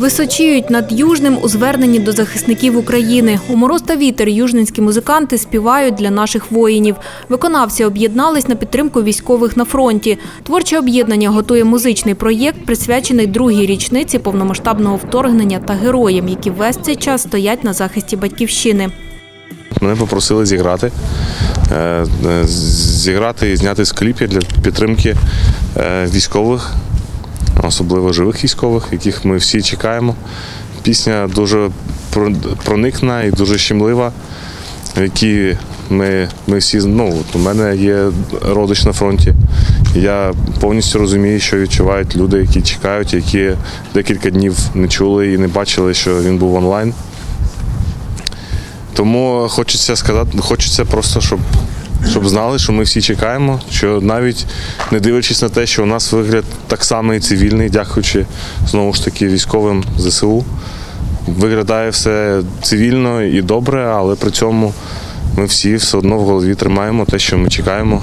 Височіють над Южним у зверненні до захисників України. У мороз та вітер южненські музиканти співають для наших воїнів. Виконавці об'єднались на підтримку військових на фронті. Творче об'єднання готує музичний проєкт, присвячений другій річниці повномасштабного вторгнення та героям, які весь цей час стоять на захисті батьківщини. Мене попросили зіграти, е, е, зіграти і зняти з кліпі для підтримки е, військових, особливо живих військових, яких ми всі чекаємо. Пісня дуже проникна і дуже щемлива, в якій ми, ми всі ну, у мене є родич на фронті. Я повністю розумію, що відчувають люди, які чекають, які декілька днів не чули і не бачили, що він був онлайн. Тому хочеться сказати, хочеться просто, щоб, щоб знали, що ми всі чекаємо, що навіть не дивлячись на те, що у нас вигляд так само і цивільний, дякуючи знову ж таки військовим ЗСУ. Виглядає все цивільно і добре, але при цьому ми всі все одно в голові тримаємо те, що ми чекаємо.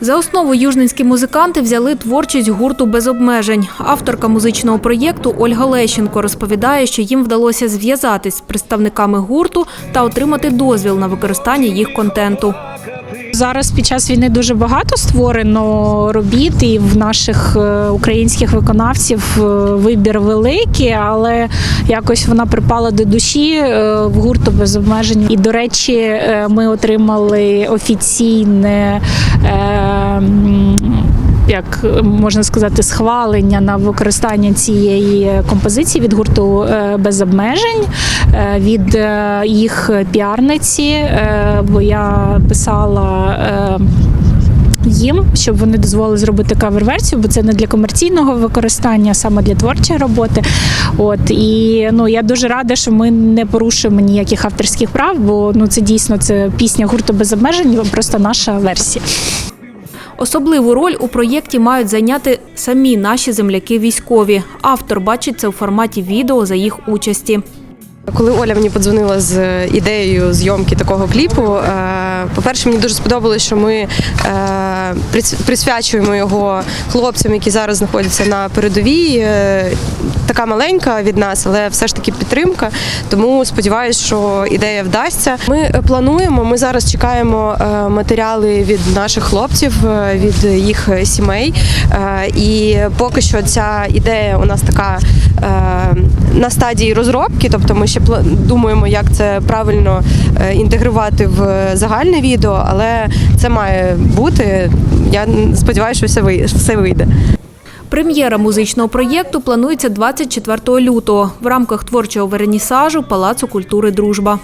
За основу южненські музиканти взяли творчість гурту без обмежень. Авторка музичного проєкту Ольга Лещенко розповідає, що їм вдалося зв'язатись з представниками гурту та отримати дозвіл на використання їх контенту. Зараз під час війни дуже багато створено робіт, і в наших е, українських виконавців е, вибір великий, але якось вона припала до душі е, в гурту без обмежень. І, до речі, ми отримали офіційне. Е, Як можна сказати, схвалення на використання цієї композиції від гурту е, без обмежень е, від е, їх піарниці, е, бо я писала. е, Їм, щоб вони дозволили зробити кавер-версію, бо це не для комерційного використання, а саме для творчої роботи. От і ну я дуже рада, що ми не порушуємо ніяких авторських прав, бо ну це дійсно це пісня гурту без обмежень, просто наша версія. Особливу роль у проєкті мають зайняти самі наші земляки військові. Автор бачить це у форматі відео за їх участі. Коли Оля мені подзвонила з ідеєю зйомки такого кліпу, е, по-перше, мені дуже сподобалось, що ми е, присвячуємо його хлопцям, які зараз знаходяться на передовій. Така маленька від нас, але все ж таки підтримка. Тому сподіваюся, що ідея вдасться. Ми е, плануємо. Ми зараз чекаємо е, матеріали від наших хлопців, е, від їх сімей. І поки що ця ідея у нас така на стадії розробки, тобто ми ще думаємо, як це правильно інтегрувати в загальне відео, але це має бути. Я сподіваюся, що все вийде. Прем'єра музичного проєкту планується 24 лютого в рамках творчого вернісажу Палацу культури Дружба.